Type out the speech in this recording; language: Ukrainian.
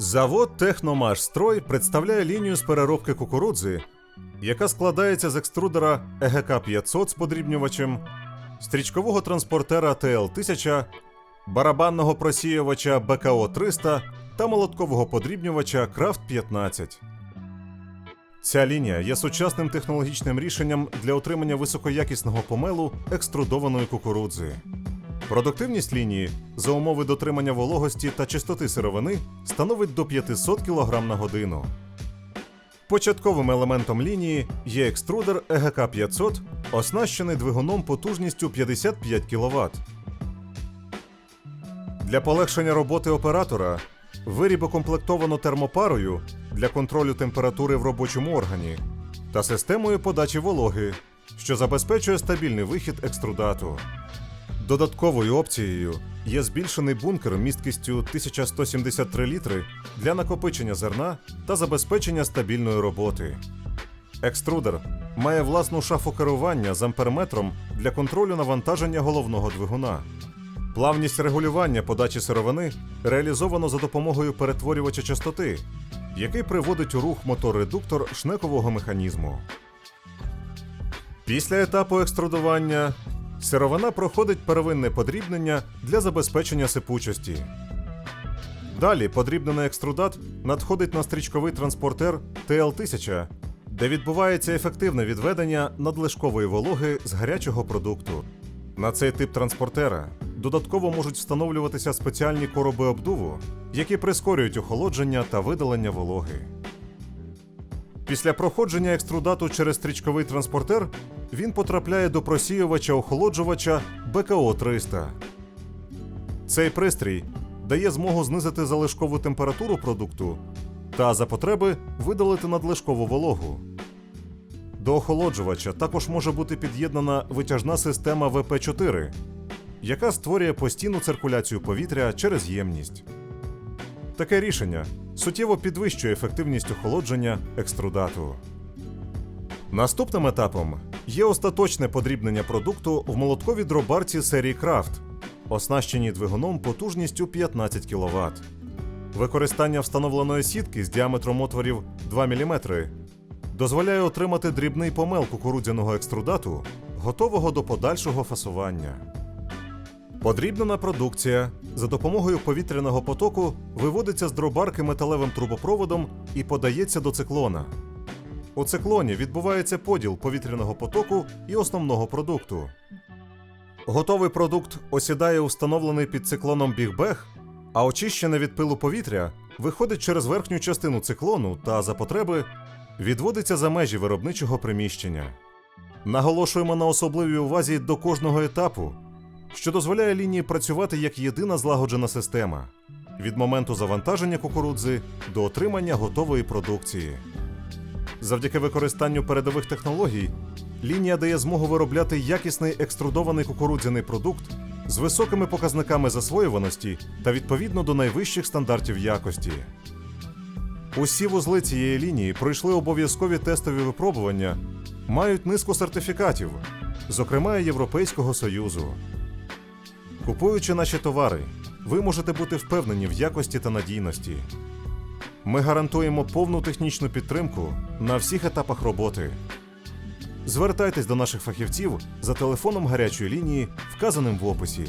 Завод Техномашстрой представляє лінію з переробки кукурудзи, яка складається з екструдера ЕГК 500 з подрібнювачем, стрічкового транспортера ТЛ-1000, барабанного просіювача БКО 300 та молоткового подрібнювача Крафт 15. Ця лінія є сучасним технологічним рішенням для отримання високоякісного помелу екструдованої кукурудзи. Продуктивність лінії за умови дотримання вологості та чистоти сировини становить до 500 кг на годину. Початковим елементом лінії є екструдер ЕГК 500, оснащений двигуном потужністю 55 кВт. Для полегшення роботи оператора виріб укомплектовано термопарою для контролю температури в робочому органі та системою подачі вологи, що забезпечує стабільний вихід екструдату. Додатковою опцією є збільшений бункер місткістю 1173 літри для накопичення зерна та забезпечення стабільної роботи. Екструдер має власну шафу керування з амперметром для контролю навантаження головного двигуна. Плавність регулювання подачі сировини реалізовано за допомогою перетворювача частоти, який приводить у рух мотор-редуктор шнекового механізму. Після етапу екструдування сировина проходить первинне подрібнення для забезпечення сипучості. Далі подрібнений екструдат надходить на стрічковий транспортер ТЛ-1000, де відбувається ефективне відведення надлишкової вологи з гарячого продукту. На цей тип транспортера додатково можуть встановлюватися спеціальні короби обдуву, які прискорюють охолодження та видалення вологи. Після проходження екструдату через стрічковий транспортер він потрапляє до просіювача охолоджувача БКО 300. Цей пристрій дає змогу знизити залишкову температуру продукту та за потреби видалити надлишкову вологу. До охолоджувача також може бути під'єднана витяжна система ВП4, яка створює постійну циркуляцію повітря через ємність. Таке рішення суттєво підвищує ефективність охолодження екструдату. Наступним етапом є остаточне подрібнення продукту в молотковій дробарці серії Крафт, оснащеній двигуном потужністю 15 кВт. Використання встановленої сітки з діаметром отворів 2 мм дозволяє отримати дрібний помел кукурудзяного екструдату, готового до подальшого фасування. Подрібнена продукція за допомогою повітряного потоку виводиться з дробарки металевим трубопроводом і подається до циклона. У циклоні відбувається поділ повітряного потоку і основного продукту. Готовий продукт осідає у встановлений під циклоном бігбег, а очищене від пилу повітря виходить через верхню частину циклону та за потреби відводиться за межі виробничого приміщення. Наголошуємо на особливій увазі до кожного етапу, що дозволяє лінії працювати як єдина злагоджена система від моменту завантаження кукурудзи до отримання готової продукції. Завдяки використанню передових технологій лінія дає змогу виробляти якісний екструдований кукурудзяний продукт з високими показниками засвоюваності та відповідно до найвищих стандартів якості. Усі вузли цієї лінії пройшли обов'язкові тестові випробування, мають низку сертифікатів, зокрема Європейського Союзу. Купуючи наші товари, ви можете бути впевнені в якості та надійності. Ми гарантуємо повну технічну підтримку на всіх етапах роботи. Звертайтесь до наших фахівців за телефоном гарячої лінії, вказаним в описі.